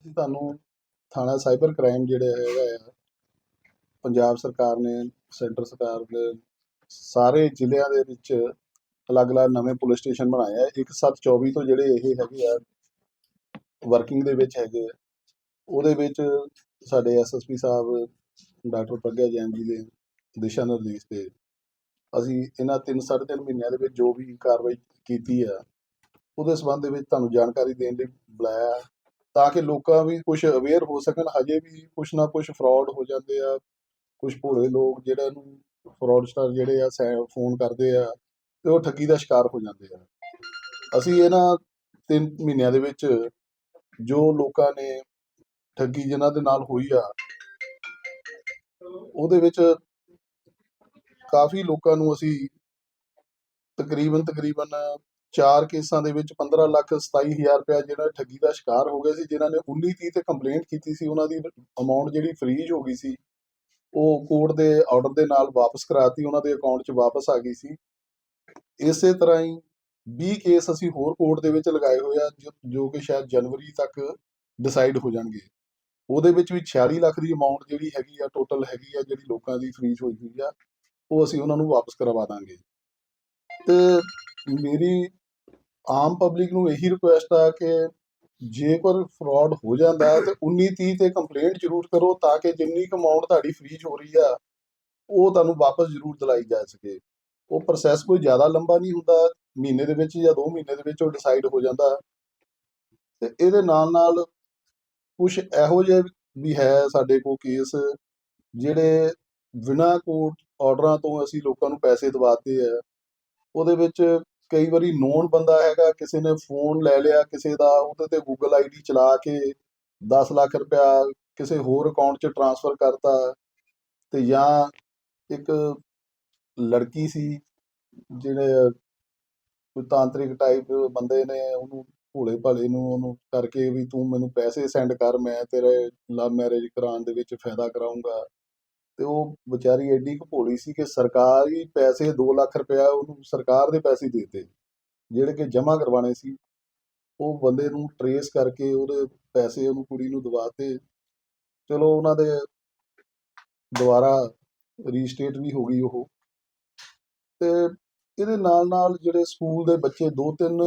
ਅਸੀਂ ਤੁਹਾਨੂੰ ਥਾਣਾ ਸਾਈਬਰ ਕ੍ਰਾਈਮ ਜਿਹੜਾ ਹੈਗਾ ਆ, ਪੰਜਾਬ ਸਰਕਾਰ ਨੇ, ਸੈਂਟਰ ਸਰਕਾਰ ਨੇ ਸਾਰੇ ਜ਼ਿਲ੍ਹਿਆਂ ਦੇ ਵਿੱਚ ਅਲੱਗ-ਅਲੱਗ ਨਵੇਂ ਪੁਲਿਸ ਸਟੇਸ਼ਨ ਬਣਾਏ ਆ। 1724 ਤੋਂ ਜਿਹੜੇ ਇਹ ਹੈਗੇ ਆ, ਵਰਕਿੰਗ ਦੇ ਵਿੱਚ ਹੈਗੇ ਆ। ਉਹਦੇ ਵਿੱਚ ਸਾਡੇ ਐਸਐਸਪੀ ਸਾਹਿਬ, ਡਾਕਟਰ ਪ੍ਰਗਿਆ ਜੈਨ ਜੀ ਦੇ ਦਿਸ਼ਾ ਨਿਰਦੇਸ਼ ਤੇ ਅਸੀਂ ਇਹਨਾਂ ਤਿੰਨ ਸਾਢੇ ਤਿੰਨ ਮਹੀਨਿਆਂ ਦੇ ਵਿੱਚ ਜੋ ਵੀ ਕਾਰਵਾਈ ਕੀਤੀ ਆ, ਉਹਦੇ ਸੰਬੰਧ ਦੇ ਵਿੱਚ ਤੁਹਾਨੂੰ ਜਾਣਕਾਰੀ ਦੇਣ ਲਈ ਬੁਲਾਇਆ। ਤਾਂ ਕਿ ਲੋਕਾਂ ਵੀ ਕੁਝ ਅਵੇਅਰ ਹੋ ਸਕਣ, ਹਜੇ ਵੀ ਕੁਝ ਨਾ ਕੁਝ ਫਰਾਡ ਹੋ ਜਾਂਦੇ ਆ। ਕੁਝ ਭੋਲੇ ਲੋਕ ਜਿਹੜਾ ਨੂੰ ਫਰਾਡਸਟਰ ਜਿਹੜੇ ਆ ਫੋਨ ਕਰਦੇ ਆ ਤੇ ਉਹ ਠੱਗੀ ਦਾ ਸ਼ਿਕਾਰ ਹੋ ਜਾਂਦੇ ਆ। ਅਸੀਂ ਇਹਨਾਂ ਤਿੰਨ ਮਹੀਨਿਆਂ ਦੇ ਵਿੱਚ ਜੋ ਲੋਕਾਂ ਨੇ ਠੱਗੀ ਜਿਨ੍ਹਾਂ ਦੇ ਨਾਲ ਹੋਈ ਆ, ਉਹਦੇ ਵਿੱਚ ਕਾਫੀ ਲੋਕਾਂ ਨੂੰ ਅਸੀਂ ਤਕਰੀਬਨ ਤਕਰੀਬਨ ਚਾਰ ਕੇਸਾਂ ਦੇ ਵਿੱਚ 15 ਲੱਖ 27000 ਰੁਪਇਆ ਜਿਹੜਾ ਠੱਗੀ ਦਾ ਸ਼ਿਕਾਰ ਹੋ ਗਏ ਸੀ ਜਿਨ੍ਹਾਂ ਨੇ 19 30 ਤੇ ਕੰਪਲੇਂਟ ਕੀਤੀ ਸੀ, ਉਹਨਾਂ ਦੀ ਅਮਾਉਂਟ ਜਿਹੜੀ ਫ੍ਰੀਜ਼ ਹੋ ਗਈ ਸੀ, ਉਹ ਕੋਰਟ ਦੇ ਆਰਡਰ ਦੇ ਨਾਲ ਵਾਪਸ ਕਰਾਤੀ, ਉਹਨਾਂ ਦੇ ਅਕਾਊਂਟ 'ਚ ਵਾਪਸ ਆ ਗਈ ਸੀ। ਇਸੇ ਤਰ੍ਹਾਂ ਹੀ 20 ਕੇਸ ਅਸੀਂ ਹੋਰ ਕੋਰਟ ਦੇ ਵਿੱਚ ਲਗਾਏ ਹੋਏ ਆ, ਜੋ- ਜੋ ਕਿ ਸ਼ਾਇਦ ਜਨਵਰੀ ਤੱਕ ਡਿਸਾਈਡ ਹੋ ਜਾਣਗੇ। ਉਹਦੇ ਵਿੱਚ ਵੀ 46 ਲੱਖ ਦੀ ਅਮਾਉਂਟ ਜਿਹੜੀ ਹੈਗੀ ਆ ਟੋਟਲ ਹੈਗੀ ਆ, ਜਿਹੜੀ ਲੋਕਾਂ ਦੀ ਫ੍ਰੀਜ਼ ਹੋਈ ਹੋਈ ਆ, ਉਹ ਅਸੀਂ ਉਹਨਾਂ ਨੂੰ ਵਾਪਸ ਕਰਵਾ ਦਾਂਗੇ। ਤੇ ਮੇਰੀ ਆਮ ਪਬਲਿਕ ਨੂੰ ਇਹੀ ਰਿਕੁਐਸਟ ਆ ਕਿ ਜੇਕਰ ਫਰਾਡ ਹੋ ਜਾਂਦਾ ਹੈ ਤੇ 19 30 ਤੇ ਕੰਪਲੇਂਟ ਜ਼ਰੂਰ ਕਰੋ ਤਾਂ ਕਿ ਜਿੰਨੀ ਕੁ ਅਮਾਉਂਟ ਤੁਹਾਡੀ ਫ੍ਰੀਜ਼ ਹੋ ਰਹੀ ਆ, ਉਹ ਤੁਹਾਨੂੰ ਵਾਪਸ ਜ਼ਰੂਰ ਦਿਲਾਈ ਜਾ ਸਕੇ। ਉਹ ਪ੍ਰੋਸੈਸ ਕੋਈ ਜ਼ਿਆਦਾ ਲੰਬਾ ਨਹੀਂ ਹੁੰਦਾ, ਮਹੀਨੇ ਦੇ ਵਿੱਚ ਜਾਂ 2 ਮਹੀਨੇ ਦੇ ਵਿੱਚ ਉਹ ਡਿਸਾਈਡ ਹੋ ਜਾਂਦਾ। ਤੇ ਇਹਦੇ ਨਾਲ ਨਾਲ ਕੁਝ ਇਹੋ ਜਿਹੇ ਵੀ ਹੈ ਸਾਡੇ ਕੋਲ ਕੇਸ ਜਿਹੜੇ ਬਿਨਾਂ ਕੋਰਟ ਆਰਡਰਾਂ ਤੋਂ ਅਸੀਂ ਲੋਕਾਂ ਨੂੰ ਪੈਸੇ ਦਵਾਤੇ ਆ। ਉਹਦੇ ਵਿੱਚ ਕਈ ਵਾਰੀ ਨੋਨ ਬੰਦਾ ਹੈਗਾ, ਕਿਸੇ ਨੇ ਫੋਨ ਲੈ ਲਿਆ ਕਿਸੇ ਦਾ, ਉਹਦੇ ਤੇ ਗੂਗਲ ਆਈਡੀ ਚਲਾ ਕੇ 10 ਲੱਖ ਰੁਪਇਆ ਕਿਸੇ ਹੋਰ ਅਕਾਊਂਟ 'ਚ ਟ੍ਰਾਂਸਫਰ ਕਰਤਾ ਤੇ ਜਾਂ ਇੱਕ ਲੜਕੀ ਸੀ ਜਿਹੜੇ ਕੋਈ ਤਾਂਤਰਿਕ ਟਾਈਪ ਬੰਦੇ ਨੇ, ਉਹਨੂੰ ਭੋਲੇ ਭਾਲੇ ਨੂੰ ਉਹਨੂੰ ਕਰਕੇ ਵੀ ਤੂੰ ਮੈਨੂੰ ਪੈਸੇ ਸੈਂਡ ਕਰ, ਮੈਂ ਤੇਰੇ ਲਵ ਮੈਰਿਜ ਕਰਾਉਣ ਦੇ ਵਿੱਚ ਫਾਇਦਾ ਕਰਾਉਂਗਾ ਤੇ ਉਹ ਵਿਚਾਰੀ ਐਡੀ ਕੁ ਭੋਲੀ ਸੀ ਕਿ ਸਰਕਾਰੀ ਪੈਸੇ 2 ਲੱਖ ਰੁਪਇਆ ਉਹਨੂੰ ਸਰਕਾਰ ਦੇ ਪੈਸੇ ਦੇਤੇ, ਜਿਹੜੇ ਕਿ ਜਮ੍ਹਾਂ ਕਰਵਾਣੇ ਸੀ। ਉਹ ਬੰਦੇ ਨੂੰ ਟਰੇਸ ਕਰਕੇ ਉਹਦੇ ਪੈਸੇ ਉਹਨੂੰ ਕੁੜੀ ਨੂੰ ਦਵਾਤੇ ਚਲੋ ਉਹਨਾਂ ਦੇ ਦੁਬਾਰਾ ਰੀਸਟੇਟ ਵੀ ਹੋ ਗਈ ਉਹ। ਤੇ ਇਹਦੇ ਨਾਲ ਨਾਲ ਜਿਹੜੇ ਸਕੂਲ ਦੇ ਬੱਚੇ, ਦੋ ਤਿੰਨ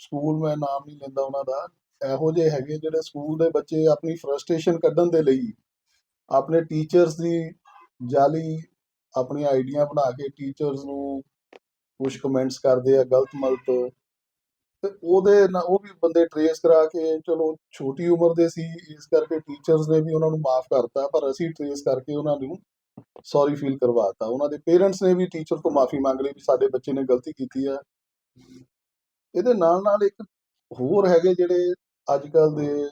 ਸਕੂਲ ਮੈਂ ਨਾਮ ਨਹੀਂ ਲੈਂਦਾ ਉਹਨਾਂ ਦਾ, ਇਹੋ ਜਿਹੇ ਹੈਗੇ ਜਿਹੜੇ ਸਕੂਲ ਦੇ ਬੱਚੇ ਆਪਣੀ ਫਰਸਟ੍ਰੇਸ਼ਨ ਕੱਢਣ ਦੇ ਲਈ ਆਪਣੇ ਟੀਚਰਸ ਦੀ ਜਾਲੀ ਆਪਣੀਆਂ ਆਈਡੀਆਂ ਬਣਾ ਕੇ ਟੀਚਰਸ ਨੂੰ ਕੁਝ ਕਮੈਂਟਸ ਕਰਦੇ ਆ, ਗਲਤ ਮਲਤ। ਤੇ ਉਹਦੇ ਨਾਲ ਉਹ ਵੀ ਬੰਦੇ ਟਰੇਸ ਕਰਾ ਕੇ, ਚਲੋ ਛੋਟੀ ਉਮਰ ਦੇ ਸੀ, ਇਸ ਕਰਕੇ ਟੀਚਰਸ ਨੇ ਵੀ ਉਹਨਾਂ ਨੂੰ ਮਾਫ ਕਰਤਾ, ਪਰ ਅਸੀਂ ਟਰੇਸ ਕਰਕੇ ਉਹਨਾਂ ਨੂੰ ਸੌਰੀ ਫੀਲ ਕਰਵਾਤਾ। ਉਹਨਾਂ ਦੇ ਪੇਰੈਂਟਸ ਨੇ ਵੀ ਟੀਚਰ ਤੋਂ ਮਾਫੀ ਮੰਗ ਲਈ ਵੀ ਸਾਡੇ ਬੱਚੇ ਨੇ ਗਲਤੀ ਕੀਤੀ ਆ। ਇਹਦੇ ਨਾਲ ਨਾਲ ਇੱਕ ਹੋਰ ਹੈਗੇ ਜਿਹੜੇ ਅੱਜ ਕੱਲ ਦੇ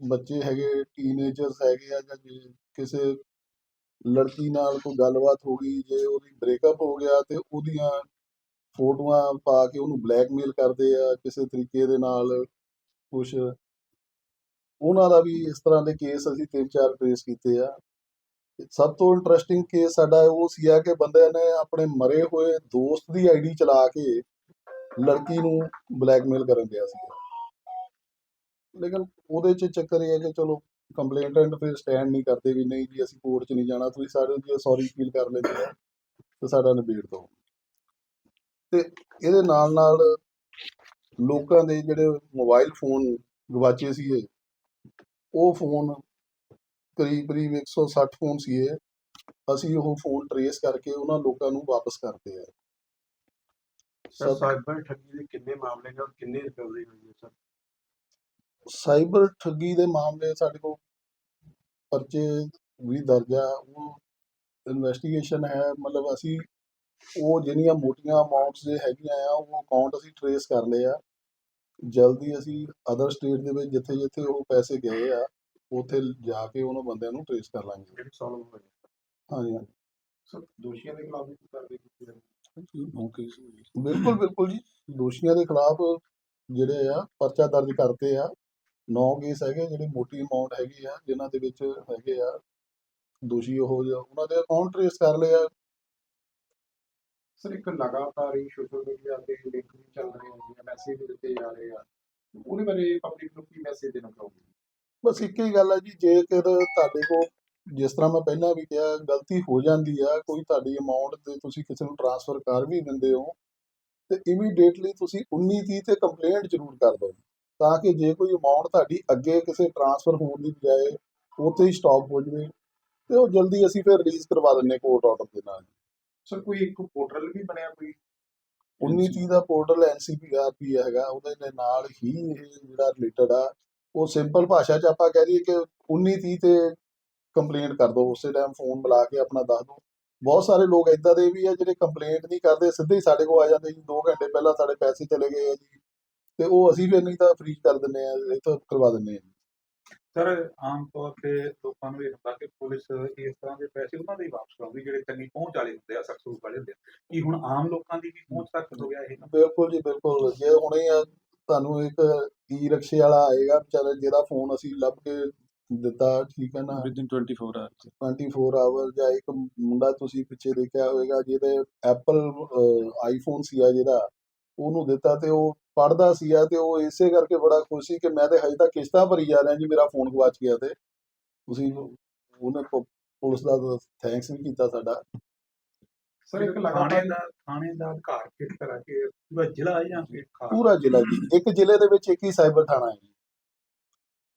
ਬੱਚੇ ਹੈਗੇ ਟੀਨੇਜਰਸ ਹੈਗੇ ਆ ਜਾਂ ਜੇ ਕਿਸੇ ਲੜਕੀ ਨਾਲ ਕੋਈ ਗੱਲਬਾਤ ਹੋ ਗਈ, ਜੇ ਉਹਦੀ ਬ੍ਰੇਕਅਪ ਹੋ ਗਿਆ ਤੇ ਉਹਦੀਆਂ ਫੋਟੋਆਂ ਪਾ ਕੇ ਉਹਨੂੰ ਬਲੈਕਮੇਲ ਕਰਦੇ ਆ ਕਿਸੇ ਤਰੀਕੇ ਦੇ ਨਾਲ ਕੁਝ ਉਹਨਾਂ ਦਾ ਵੀ ਇਸ ਤਰ੍ਹਾਂ ਦੇ ਕੇਸ ਅਸੀਂ ਤਿੰਨ ਚਾਰ ਟ੍ਰੇਸ ਕੀਤੇ ਆ। ਸਭ ਤੋਂ ਇੰਟਰਸਟਿੰਗ ਕੇਸ ਸਾਡਾ ਉਹ ਸੀਗਾ ਕਿ ਬੰਦੇ ਨੇ ਆਪਣੇ ਮਰੇ ਹੋਏ ਦੋਸਤ ਦੀ ਆਈਡੀ ਚਲਾ ਕੇ ਲੜਕੀ ਨੂੰ ਬਲੈਕਮੇਲ ਕਰਨ ਗਿਆ ਸੀ ਲੇਕਿਨ ਉਹਦੇ ਚ ਚੱਕਰ ਇਹ ਹੈ ਕਿ ਚਲੋ ਕੰਪਲੇਂਟੈਂਟ ਫਿਰ ਸਟੈਂਡ ਨਹੀਂ ਕਰਦੇ ਵੀ ਨਹੀਂ ਜੀ, ਅਸੀਂ ਕੋਰਟ 'ਚ ਨਹੀਂ ਜਾਣਾ, ਤੁਸੀਂ ਸਾਡੇ ਦੀ ਸੌਰੀ ਫੀਲ ਕਰ ਲੈਂਦੇ ਆ ਤੇ ਸਾਡਾ ਨਿਬੇੜ ਦਿਓ। ਤੇ ਇਹਦੇ ਨਾਲ ਨਾਲ ਲੋਕਾਂ ਦੇ ਜਿਹੜੇ ਮੋਬਾਈਲ ਫੋਨ ਗਵਾਚੇ ਸੀਗੇ, ਉਹ ਫੋਨ ਕਰੀਬ ਕਰੀਬ 160 ਫੋਨ ਸੀਗੇ, ਅਸੀਂ ਉਹ ਫੋਨ ਟਰੇਸ ਕਰਕੇ ਉਹਨਾਂ ਲੋਕਾਂ ਨੂੰ ਵਾਪਸ ਕਰਦੇ ਆ ਸਰ ਸਾਈਬਰ ਠੱਗੀ ਦੇ ਕਿੰਨੇ ਮਾਮਲੇ ਨੇ ਔਰ ਰਿਕਵਰੀ ਹੋਈ ਹੈ ਸਰ? ਸਾਈਬਰ ਠੱਗੀ ਦੇ ਮਾਮਲੇ ਸਾਡੇ ਕੋਲ ਪਰਚੇ ਵੀ ਦਰਜ ਆ ਉਹ ਇਨਵੈਸਟੀਗੇਸ਼ਨ ਹੈ ਮਤਲਬ ਅਸੀਂ ਉਹ ਜਿਹੜੀਆਂ ਮੋਟੀਆਂ ਅਮਾਉਂਟਸ ਦੇ ਹੈਗੀਆਂ ਆ ਉਹ ਅਕਾਊਂਟ ਅਸੀਂ ਟਰੇਸ ਕਰ ਲਏ ਆ। ਜਲਦੀ ਅਸੀਂ ਅਦਰ ਸਟੇਟ ਦੇ ਵਿੱਚ ਜਿੱਥੇ ਜਿੱਥੇ ਉਹ ਪੈਸੇ ਗਏ ਆ ਉੱਥੇ ਜਾ ਕੇ ਉਹਨਾਂ ਬੰਦਿਆਂ ਨੂੰ ਟਰੇਸ ਕਰ ਲਾਂਗੇ। ਜਿਹੜੀ ਸੋਲਵ ਹੋਈ ਹਾਂਜੀ ਹਾਂਜੀ। ਸਰ ਦੋਸ਼ੀਆਂ ਦੇ ਖਿਲਾਫ ਵੀ ਕਾਰਵਾਈ ਕੀਤੀ ਜਾਵੇ ਬਿਲਕੁਲ ਬਿਲਕੁਲ ਜੀ। ਦੋਸ਼ੀਆਂ ਦੇ ਖਿਲਾਫ ਜਿਹੜੇ ਆ ਪਰਚਾ ਦਰਜ ਕਰਤੇ ਆ। 9 ਕੇਸ ਹੈਗੇ ਜਿਹੜੇ ਮੋਟੀ ਅਮਾਉਂਟ ਹੈਗੀ ਆ ਜਿਨ੍ਹਾਂ ਦੇ ਵਿੱਚ ਹੈਗੇ ਆ ਦੋਸ਼ੀ ਉਹ ਉਹਨਾਂ ਦੇ ਅਕਾਊਂਟ ਟਰੇਸ ਕਰ ਲਏ ਆ। ਸਰ ਇੱਕ ਲਗਾਤਾਰ ਹੀ ਸੋਸ਼ਲ ਮੀਡੀਆ ਤੇ ਲਿੰਕ ਵੀ ਚੱਲ ਰਹੇ ਹਨ ਮੈਸੇਜ ਵੀ ਦਿੱਤੇ ਜਾ ਰਹੇ ਆ ਉਹਦੇ ਬਾਰੇ ਪਬਲਿਕ ਨੂੰ ਕੀ ਮੈਸੇਜ ਦੇਣਾ ਚਾਹੋਗੇ? ਬਸ ਇੱਕ ਹੀ ਗੱਲ ਹੈ ਜੀ ਜੇਕਰ ਤੁਹਾਡੇ ਕੋਲ ਜਿਸ ਤਰ੍ਹਾਂ ਮੈਂ ਪਹਿਲਾਂ ਵੀ ਕਿਹਾ ਗਲਤੀ ਹੋ ਜਾਂਦੀ ਆ ਕੋਈ ਤੁਹਾਡੀ ਅਮਾਉਂਟ ਤੇ ਤੁਸੀਂ ਕਿਸੇ ਨੂੰ ਟ੍ਰਾਂਸਫਰ ਕਰ ਵੀ ਦਿੰਦੇ ਹੋ ਤੇ ਇਮੀਡੀਏਟਲੀ ਤੁਸੀਂ 19 30 ਤੇ ਕੰਪਲੇਂਟ ਜ਼ਰੂਰ ਕਰ ਦਿਓ। ਤਾਂ ਕਿ ਜੇ ਕੋਈ ਅਮਾਉਂਟ ਤੁਹਾਡੀ ਅੱਗੇ ਕਿਸੇ ਟ੍ਰਾਂਸਫਰ ਹੋਣ ਦੀ ਬਜਾਏ ਉੱਥੇ ਹੀ ਸਟਾਪ ਹੋ ਜਾਵੇ ਤੇ ਉਹ ਜਲਦੀ ਅਸੀਂ ਫਿਰ ਰਿਲੀਜ਼ ਕਰਵਾ ਦਿੰਨੇ ਕੋਰਟ ਆਰਡਰ ਦੇ ਨਾਲ। ਸਰ ਕੋਈ ਇੱਕ ਪੋਰਟਲ ਵੀ ਬਣਿਆ ਕੋਈ? 19 30 ਦਾ ਪੋਰਟਲ ਐਨਸੀਪੀਆਰਪੀ ਹੈਗਾ ਉਹਦੇ ਦੇ ਨਾਲ ਹੀ ਇਹ ਜਿਹੜਾ ਰਿਲੇਟਡ ਆ ਉਹ ਸਿੰਪਲ ਭਾਸ਼ਾ 'ਚ ਆਪਾਂ ਕਹਿ ਦਈਏ ਕਿ 19 30 ਤੇ ਕੰਪਲੇਂਟ ਕਰ ਦਿਓ ਉਸੇ ਟਾਈਮ ਫੋਨ ਮਿਲਾ ਕੇ ਆਪਣਾ ਦੱਸ ਦਿਓ। ਬਹੁਤ ਸਾਰੇ ਲੋਕ ਇਦਾਂ ਦੇ ਵੀ ਆ ਜਿਹੜੇ ਕੰਪਲੇਂਟ ਨਹੀਂ ਕਰਦੇ ਸਿੱਧੇ ਹੀ ਸਾਡੇ ਕੋਲ ਆ ਜਾਂਦੇ ਜੀ 2 ਘੰਟੇ ਪਹਿਲਾਂ ਸਾਡੇ ਪੈਸੇ ਚਲੇ ਗਏ ਆ ਜੀ। ਤੇ ਉਹ ਅਸੀਂ ਫਿਰ ਨਹੀਂ ਤਾਂ ਫ੍ਰੀ ਕਰ ਦਿੰਨੇ ਆ ਇਹ ਤਾਂ ਕਰਵਾ ਦਿੰਨੇ ਆ ਸਰ ਆਮ ਤੌਰ ਤੇ ਲੋਕਾਂ ਨੂੰ ਇਹ ਹੁੰਦਾ ਕਿ ਪੁਲਿਸ ਇਸ ਤਰ੍ਹਾਂ ਦੇ ਪੈਸੇ ਉਹਨਾਂ ਦੇ ਹੀ ਵਾਪਸ ਕਰਾਉਂਦੀ ਜਿਹੜੇ ਚੰਗੀ ਪਹੁੰਚ ਵਾਲੇ ਹੁੰਦੇ ਆ ਸਕਸੂਲ ਵਾਲੇ ਹੁੰਦੇ ਆ। ਕੀ ਹੁਣ ਆਮ ਲੋਕਾਂ ਦੀ ਵੀ ਪਹੁੰਚ ਤੱਕ ਹੋ ਗਿਆ ਇਹ ਬਿਲਕੁਲ ਜੀ ਬਿਲਕੁਲ। ਜੇ ਹੁਣੇ ਆ ਤੁਹਾਨੂੰ ਇੱਕ ਈ ਰਿਕਸ਼ੇ ਵਾਲਾ ਆਏਗਾ ਵਿਚਾਰਾ ਜਿਹਦਾ ਫੋਨ ਅਸੀਂ ਲੱਭ ਕੇ ਦਿੱਤਾ ਠੀਕ ਹੈ ਨਾ? Within 24 hours 24 ਆਵਰ ਜਾਂ ਇੱਕ ਮੁੰਡਾ ਤੁਸੀਂ ਪਿੱਛੇ ਦੇਖਿਆ ਹੋਵੇਗਾ ਜਿਹਦੇ ਐਪਲ ਆਈਫੋਨ ਸੀ ਆ ਜਿਹੜਾ ਉਹਨੂੰ ਦਿੱਤਾ ਤੇ ਉਹ ਪੜਦਾ ਸੀ ਆ ਤੇ ਉਹ ਇਸੇ ਕਰਕੇ ਬੜਾ ਖੁਸ਼ ਸੀ ਕਿ ਮੈਂ ਤੇ ਹਜੇ ਤੱਕ ਕਿਸ਼ਤਾਂ ਭਰੀ ਜਾ ਰਿਹਾ ਜੀ ਮੇਰਾ ਫੋਨ ਗਵਾਚ ਗਿਆ ਤੇ। ਤੁਸੀਂ ਉਹਨੇ ਪੁਲਿਸ ਦਾ ਥੈਂਕਸ ਵੀ ਕੀਤਾ ਸਾਡਾ। ਸਰ ਇੱਕ ਲਗਾਤਾਰ ਦਾ ਥਾਣੇ ਦਾ ਅਧਿਕਾਰ ਕਿਸ ਤਰ੍ਹਾਂ ਕਿ ਪੂਰਾ ਜ਼ਿਲ੍ਹਾ ਹੈ ਜਾਂ ਫਿਰ ਪੂਰਾ ਜ਼ਿਲ੍ਹਾ ਜੀ। ਇੱਕ ਜ਼ਿਲ੍ਹੇ ਦੇ ਵਿੱਚ ਇੱਕ ਹੀ ਸਾਈਬਰ ਥਾਣਾ ਹੈ ਜੀ।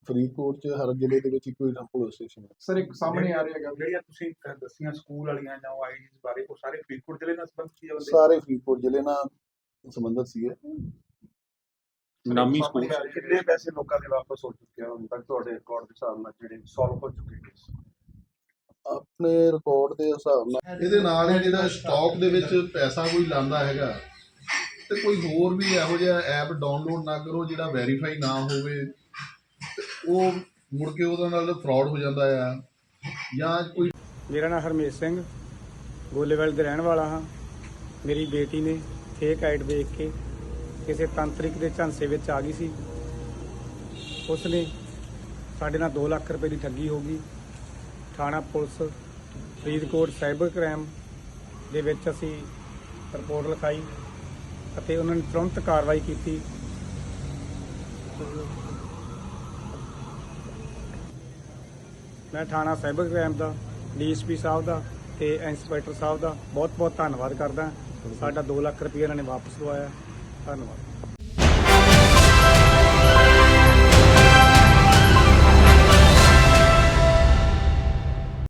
ਫਰੀਦਕੋਟ 'ਚ ਹਰ ਜ਼ਿਲ੍ਹੇ ਦੇ ਵਿੱਚ ਇੱਕੋ ਹੀ ਪੁਲਿਸ ਸਟੇਸ਼ਨ ਹੈ। ਸਰ ਇੱਕ ਸਾਹਮਣੇ ਆ ਰਿਹਾ ਹੈਗਾ ਜਿਹੜੀਆਂ ਤੁਸੀਂ ਦੱਸੀਆਂ ਸਕੂਲ ਵਾਲੀਆਂ ਜਾਂ ਆਈਡੀਜ਼ ਬਾਰੇ ਉਹ ਸਾਰੇ ਫਰੀਦਕੋਟ ਜ਼ਿਲ੍ਹੇ ਨਾਲ ਸੰਬੰਧਿਤ ਸੀ ਸਾਰੇ ਫਰੀਦਕੋਟ ਜ਼ਿਲ੍ਹੇ ਨਾਲ ਸੰਬੰਧਿਤ ਸੀਗੇ ਨਾਮੀ ਸਕੂਲ ਕਿੰਨੇ ਪੈਸੇ ਲੋਕਾਂ ਦੇ ਵਾਪਸ ਹੋ ਚੁੱਕੇ ਆ ਹੁਣ ਤੱਕ ਤੁਹਾਡੇ ਰਿਕਾਰਡ ਦੇ ਹਿਸਾਬ ਨਾਲ ਜਿਹੜੇ ਸੋਲਵ ਹੋ ਚੁੱਕੇ ਕੇਸ ਆਪਣੇ ਰਿਕਾਰਡ ਦੇ ਹਿਸਾਬ ਨਾਲ ਇਹਦੇ ਨਾਲ ਹੀ ਜਿਹੜਾ ਸਟਾਕ ਦੇ ਵਿੱਚ ਪੈਸਾ ਕੋਈ ਲਾਂਦਾ ਹੈਗਾ ਤੇ ਕੋਈ ਹੋਰ ਵੀ ਇਹੋ ਜਿਹਾ ਐਪ ਡਾਊਨਲੋਡ ਨਾ ਕਰੋ ਜਿਹੜਾ ਵੈਰੀਫਾਈ ਨਾ ਹੋਵੇ ਉਹ ਮੁੜ ਕੇ ਉਹਦੇ ਨਾਲ ਫਰਾਡ ਹੋ ਜਾਂਦਾ ਆ। ਜਾਂ ਕੋਈ ਮੇਰਾ ਨਾਮ ਹਰਮੇਸ਼ ਸਿੰਘ ਗੋਲੇਵਾਲ ਦੇ ਰਹਿਣ ਵਾਲਾ ਹਾਂ। ਮੇਰੀ ਬੇਟੀ ਨੇ ਫੇਕ ਆਈਡ ਵੇਖ ਕੇ ਕਿਸੇ ਤੰਤਰਿਕ ਦੇ ਝਾਂਸੇ ਵਿੱਚ ਆ ਗਈ ਸੀ। ਉਸ ਨੇ ਸਾਡੇ ਨਾਲ 2 ਲੱਖ ਰੁਪਏ ਦੀ ਠੱਗੀ ਹੋ ਗਈ। ਥਾਣਾ ਪੁਲਿਸ ਫਰੀਦਕੋਟ ਸਾਈਬਰ ਕ੍ਰਾਈਮ ਦੇ ਵਿੱਚ ਅਸੀਂ ਰਿਪੋਰਟ ਲਿਖਾਈ ਅਤੇ ਉਹਨਾਂ ਨੇ ਤੁਰੰਤ ਕਾਰਵਾਈ ਕੀਤੀ। ਮੈਂ ਥਾਣਾ ਸਾਈਬਰ ਕ੍ਰਾਈਮ ਦਾ, ਡੀਐਸਪੀ ਸਾਹਿਬ ਦਾ ਤੇ ਇੰਸਪੈਕਟਰ ਸਾਹਿਬ ਦਾ ਬਹੁਤ ਬਹੁਤ ਧੰਨਵਾਦ ਕਰਦਾ। ਸਾਡਾ 2 ਲੱਖ ਰੁਪਏ ਇਹਨਾਂ ਨੇ ਵਾਪਸ ਲਵਾਇਆ ਧੰਨਵਾਦ